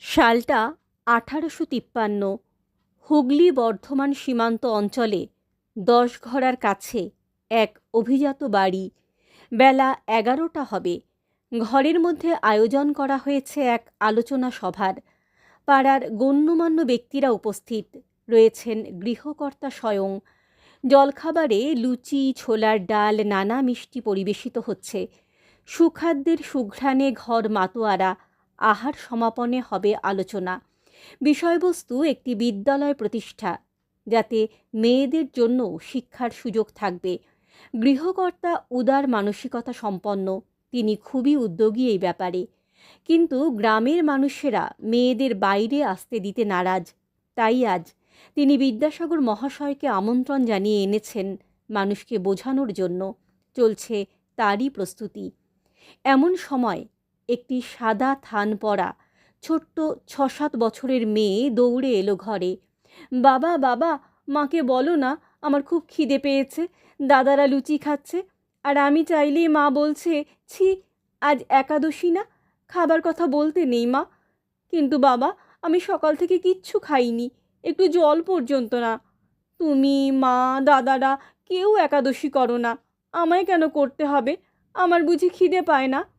সালটা আঠারোশো তিপ্পান্ন। হুগলি বর্ধমান সীমান্ত অঞ্চলে দশঘরার কাছে এক অভিজাত বাড়ি। বেলা এগারোটা হবে। ঘরের মধ্যে আয়োজন করা হয়েছে এক আলোচনা সভার। পাড়ার গণ্যমান্য ব্যক্তিরা উপস্থিত। রয়েছেন গৃহকর্তা স্বয়ং। জলখাবারে লুচি, ছোলার ডাল, নানা মিষ্টি পরিবেশিত হচ্ছে। সুখাদ্যের সুঘ্রাণে ঘর মাতোয়ারা। আহার সমাপনে হবে আলোচনা। বিষয়বস্তু একটি বিদ্যালয় প্রতিষ্ঠা, যাতে মেয়েদের জন্য শিক্ষার সুযোগ থাকবে। গৃহকর্তা উদার মানসিকতা সম্পন্ন, তিনি খুবই উদ্যোগী এই ব্যাপারে। কিন্তু গ্রামের মানুষেরা মেয়েদের বাইরে আসতে দিতে নারাজ। তাই আজ তিনি বিদ্যাসাগর মহাশয়কে আমন্ত্রণ জানিয়ে এনেছেন মানুষকে বোঝানোর জন্য। চলছে তারই প্রস্তুতি। এমন সময় একটি সাদা থান পরা। ছোট্ট ছ সাত বছরের মেয়ে দৌড়ে এলো ঘরে। বাবা বাবা, মাকে বলো না, আমার খুব খিদে পেয়েছে। দাদারা লুচি খাচ্ছে। আর আমি চাইলেই মা বলছে, ছি, আজ একাদশী না, খাবার কথা বলতে নেই মা। কিন্তু বাবা, আমি সকাল থেকে কিচ্ছু খাইনি, একটু জল পর্যন্ত না। তুমি, মা, দাদারা, কেউ একাদশী করো না। আমায় কেন করতে হবে? আমার বুঝি খিদে পায় না।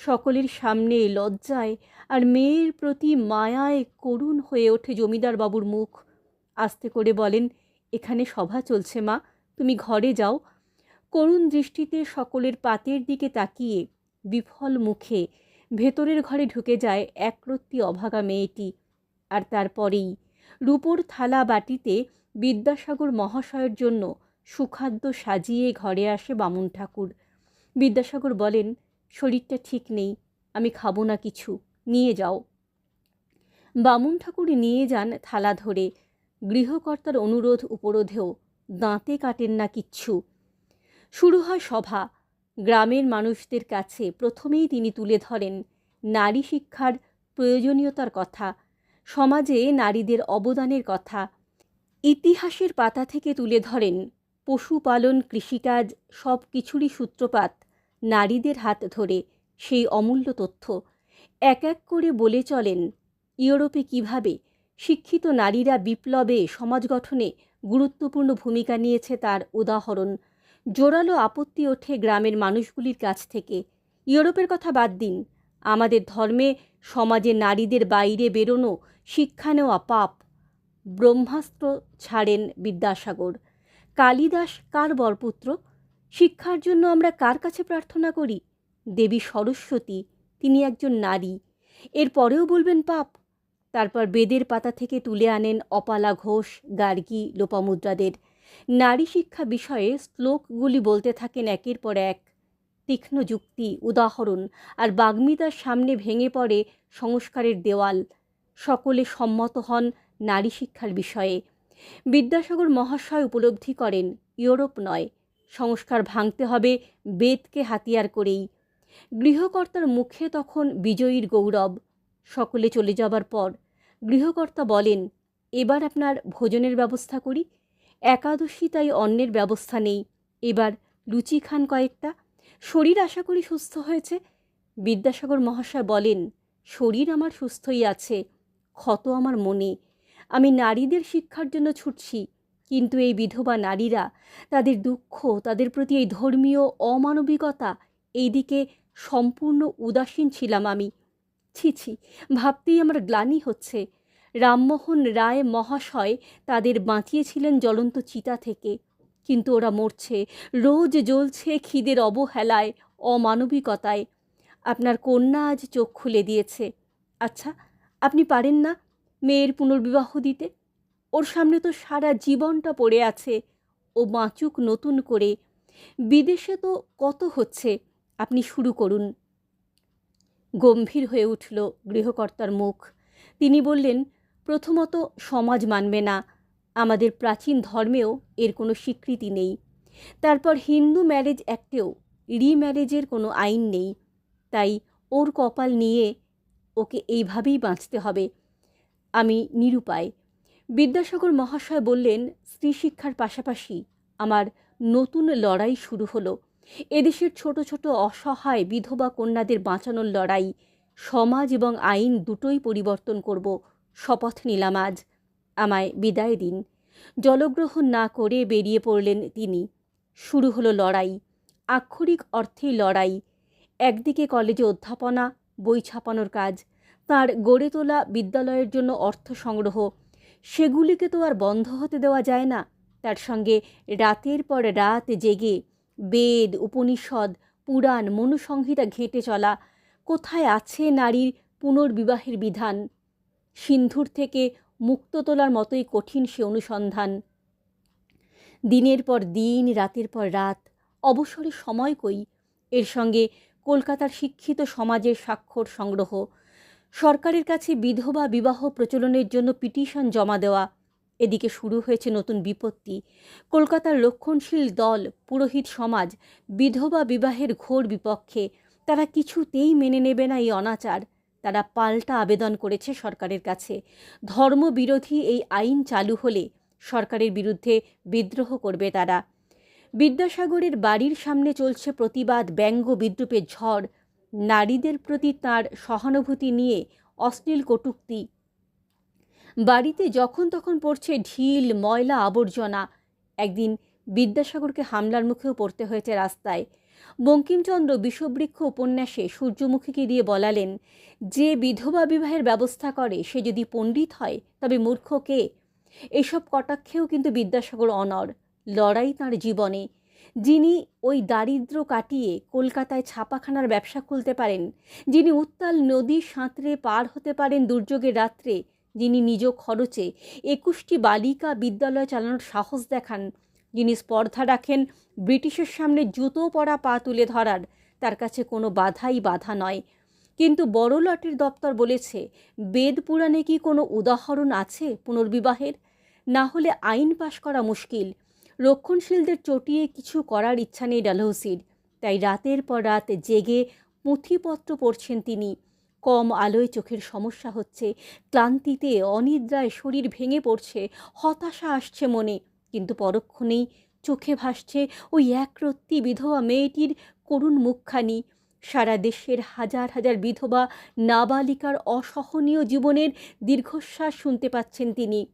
সকলের সামনে লজ্জায় আর মেয়ের প্রতি মায়ায় করুণ হয়ে ওঠে জমিদার বাবুর মুখ। আস্তে করে বলেন, এখানে সভা চলছে মা, তুমি ঘরে যাও। করুণ দৃষ্টিতে সকলের পাতের দিকে তাকিয়ে বিফল মুখে ভেতরের ঘরে ঢুকে যায় একরত্তি অভাগা মেয়েটি। আর তারপরেই রূপোর থালা বাটিতে বিদ্যাসাগর মহাশয়ের জন্য সুখাদ্য সাজিয়ে ঘরে আসে বামুন ঠাকুর। বিদ্যাসাগর বলেন শরীরটা ঠিক নেই, আমি খাব না কিছু, নিয়ে যাও। বামুন ঠাকুর নিয়ে যান থালা ধরে, গৃহকর্তার অনুরোধ উপরোধেও দাঁতে কাটেন না কিচ্ছু। শুরু হয় সভা, গ্রামের মানুষদের কাছে প্রথমেই তিনি তুলে ধরেন নারী শিক্ষার প্রয়োজনীয়তার কথা, সমাজে নারীদের অবদানের কথা। ইতিহাসের পাতা থেকে তুলে ধরেন, পশুপালন, কৃষিকাজ সব কিছুরই সূত্রপাত। নারীদের হাত ধরে সেই অমূল্য তথ্য। এক এক করে বলে চলেন, ইউরোপে কীভাবে শিক্ষিত নারীরা বিপ্লবে সমাজ গঠনে গুরুত্বপূর্ণ ভূমিকা নিয়েছে তার উদাহরণ। জোরালো আপত্তি ওঠে গ্রামের মানুষগুলির কাছ থেকে। ইউরোপের কথা বাদ দিন, আমাদের ধর্মে সমাজে নারীদের বাইরে বেরোনো শিক্ষা নেওয়া পাপ। ব্রহ্মাস্ত্র ছাড়েন বিদ্যাসাগর। কালিদাস কার বরপুত্র? শিক্ষার জন্য আমরা কার কাছে প্রার্থনা করি? দেবী সরস্বতী, তিনি একজন নারী। এর পরেও বলবেন পাপ। তারপর বেদের পাতা থেকে তুলে আনেন অপালা ঘোষ, গার্গী, লোপামুদ্রাদের। নারী শিক্ষা বিষয়ে শ্লোকগুলি বলতে থাকেন একের পর এক। তীক্ষ্ণ যুক্তি, উদাহরণ, আর বাগ্মিতার সামনে ভেঙে পড়ে সংস্কারের দেওয়াল। সকলে সম্মত হন নারী শিক্ষার বিষয়ে। বিদ্যাসাগর মহাশয় উপলব্ধি করেন, ইউরোপ নয়। সংস্কার ভাঙতে হবে বেদকে হাতিয়ার করেই। গৃহকর্তার মুখে তখন বিজয়ীর গৌরব। সকলে চলে যাবার পর গৃহকর্তা বলেন, এবার আপনার ভোজনের ব্যবস্থা করি। একাদশী তাই অন্যের ব্যবস্থা নেই। এবার লুচি খান কয়েকটা। শরীর আশা করি সুস্থ হয়েছে। বিদ্যাসাগর মহাশয় বলেন, শরীর আমার সুস্থই আছে। ক্ষত আমার মনে। আমি নারীদের শিক্ষার জন্য ছুটছি। কিন্তু এই বিধবা নারীরা তাদের দুঃখ, তাদের প্রতি এই ধর্মীয় অমানবিকতা এই দিকে সম্পূর্ণ উদাসীন ছিলাম আমি। ছি ছি, ভাবতেই আমার গ্লানি হচ্ছে। রামমোহন রায় মহাশয় তাদের বাঁচিয়েছিলেন জ্বলন্ত চিতা থেকে। কিন্তু ওরা মরছে, রোজ জ্বলছে খিদের অবহেলায়, অমানবিকতায়। আপনার কন্যা আজ চোখ খুলে দিয়েছে। আচ্ছা আপনি পারেন না মেয়ের পুনর্বিবাহ দিতে? ওর সামনে তো সারা জীবনটা পড়ে আছে। ও বাঁচুক নতুন করে। বিদেশে তো কত হচ্ছে? আপনি শুরু করুন। গম্ভীর হয়ে উঠল গৃহকর্তার মুখ। তিনি বললেন, প্রথমত সমাজ মানবে না। আমাদের প্রাচীন ধর্মেও এর কোনো স্বীকৃতি নেই। তারপর হিন্দু ম্যারেজ অ্যাক্টেও রিম্যারেজের কোনো আইন নেই। তাই ওর কপাল নিয়ে ওকে এইভাবেই বাঁচতে হবে। আমি নিরুপায়। বিদ্যাসাগর মহাশয় বললেন স্ত্রী শিক্ষার পাশাপাশি আমার নতুন লড়াই শুরু হলো। এদেশের ছোট ছোট অসহায় বিধবা কন্যাদের বাঁচানোর লড়াই সমাজ এবং আইন দুটোই পরিবর্তন করব। শপথ নিলাম আজ। আমায় বিদায় দিন। জলগ্রহণ না করে বেরিয়ে পড়লেন তিনি। শুরু হলো লড়াই। আক্ষরিক অর্থেই লড়াই। একদিকে কলেজে অধ্যাপনা, বই ছাপানোর কাজ, তার গড়ে তোলা বিদ্যালয়ের জন্য অর্থ সংগ্রহ সেগুলিকে তো আর বন্ধ হতে দেওয়া যায় না। তার সঙ্গে রাতের পর রাত জেগে বেদ, উপনিষদ, পুরাণ, মনুসংহিতা ঘেঁটে চলা, কোথায় আছে নারীর পুনর্বিবাহের বিধান? সিন্ধুর থেকে মুক্ত তোলার মতোই কঠিন সে অনুসন্ধান। দিনের পর দিন, রাতের পর রাত অবসরে সময় কই? এর সঙ্গে কলকাতার শিক্ষিত সমাজের স্বাক্ষর সংগ্রহ সরকারের কাছে বিধবা বিবাহ প্রচলনের জন্য পিটিশন জমা দেওয়া। এদিকে শুরু হয়েছে নতুন বিপত্তি। কলকাতার রক্ষণশীল দল, পুরোহিত সমাজ, বিধবা বিবাহের ঘোর বিপক্ষে, তারা কিছুতেই মেনে নেবে না এই অনাচার। তারা পাল্টা আবেদন করেছে সরকারের কাছে। ধর্মবিরোধী এই আইন চালু হলে সরকারের বিরুদ্ধে বিদ্রোহ করবে তারা। বিদ্যাসাগরের বাড়ির সামনে চলছে প্রতিবাদ, ব্যঙ্গ বিদ্রুপের ঝড়। নারীদের প্রতি তার সহানুভূতি নিয়ে অশ্লীল কটূক্তি। বাড়িতে যখন তখন পড়ছে ঢিল, ময়লা, আবর্জনা। একদিন বিদ্যাসাগরকে হামলার মুখেও পড়তে হয়েছে রাস্তায়। বঙ্কিমচন্দ্র বিষবৃক্ষ উপন্যাসে সূর্যমুখীকে দিয়ে বলালেন, যে বিধবা বিবাহের ব্যবস্থা করে, সে যদি পণ্ডিত হয়, তবে মূর্খ কে? এসব কটাক্ষেও কিন্তু বিদ্যাসাগর অনর লড়াই তাঁর জীবনে। যিনি ওই দারিদ্র কাটিয়ে কলকাতায় ছাপাখানার ব্যবসা খুলতে পারেন, যিনি উত্তাল নদী সাঁতরে পার হতে পারেন দুর্যোগের রাত্রে, যিনি নিজ খরচে একুশটি বালিকা বিদ্যালয় চালানোর সাহস দেখান, যিনি স্পর্ধা রাখেন ব্রিটিশের সামনে জুতো পরা পা তুলে ধরার, তার কাছে কোনো বাধাই বাধা নয়। কিন্তু বড়লটের দপ্তর বলেছে, বেদ পুরাণে কি কোনো উদাহরণ আছে পুনর্বিবাহের? না হলে আইন পাশ করা মুশকিল। রক্ষণশীলদের চটিয়ে কিছু করার ইচ্ছা নেই ডালহৌসির। তাই রাতের পর রাত জেগে পুঁথিপত্র পড়ছেন তিনি। কম আলোয় চোখের সমস্যা হচ্ছে, ক্লান্তিতে, অনিদ্রায় শরীর ভেঙে পড়ছে, হতাশা আসছে মনে। কিন্তু পরক্ষণেই চোখে ভাসছে ওই একরত্তি বিধবা মেয়েটির করুণ মুখখানি। সারা দেশের হাজার হাজার বিধবা নাবালিকার অসহনীয় জীবনের দীর্ঘশ্বাস শুনতে পাচ্ছেন তিনি।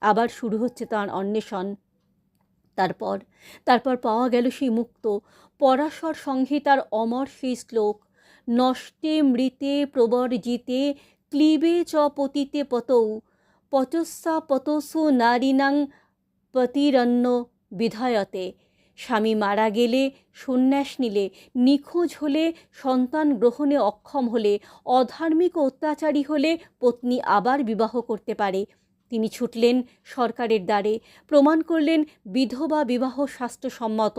আবার শুরু হচ্ছে তাঁর অন্বেষণ। তারপর তারপর পাওয়া গেল সেই মুক্ত, পরাশর সংহিতার অমর সেই শ্লোক, নষ্টে মৃতে প্রবর্জিতে ক্লিবে চ পতিতে পতৌ, পচস্যা পতসু নারীনাং পতিরন্ন বিধায়তে। স্বামী মারা গেলে সন্ন্যাস নিলে, নিখোঁজ হলে সন্তান গ্রহণে অক্ষম হলে, অধার্মিক অত্যাচারী হলে পত্নী আবার বিবাহ করতে পারে। তিনি ছুটলেন সরকারের দ্বারে, প্রমাণ করলেন বিধবা বিবাহ স্বাস্থ্যসম্মত,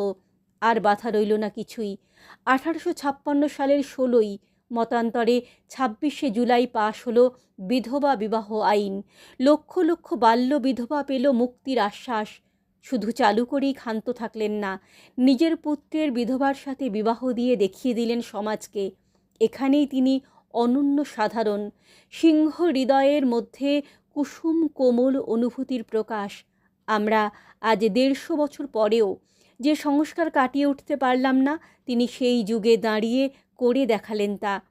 আর বাধা রইল না কিছুই। আঠারোশো ছাপ্পান্ন সালের ষোলোই মতান্তরে ছাব্বিশে জুলাই পাশ হল বিধবা বিবাহ আইন। লক্ষ লক্ষ বাল্য বিধবা পেল মুক্তির আশ্বাস। শুধু চালু করেই ক্ষান্ত থাকলেন না, নিজের পুত্রের বিধবার সাথে বিবাহ দিয়ে দেখিয়ে দিলেন সমাজকে। এখানেই তিনি অনন্য সাধারণ। সিংহ হৃদয়ের মধ্যে কুসুম কোমল অনুভূতির প্রকাশ। আমরা আজ দেড়শো বছর পরেও যে সংস্কার কাটিয়ে উঠতে পারলাম না, তিনি সেই যুগে দাঁড়িয়ে করে দেখালেন তা।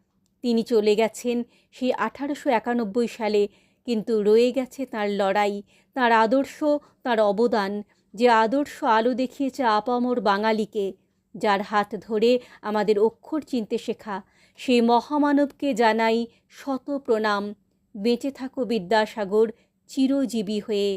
তিনি চলে গেছেন সেই আঠারোশো একানব্বই সালে, কিন্তু রয়ে গেছে তার লড়াই, তার আদর্শ, তার অবদান, যে আদর্শ আলো দেখিয়েছে আপামর বাঙালিকে, যার হাত ধরে আমাদের অক্ষর চিনতে শেখা। সেই মহামানবকে জানাই শত প্রণাম। বেঁচে থাকো বিদ্যাসাগর চিরজীবী হয়ে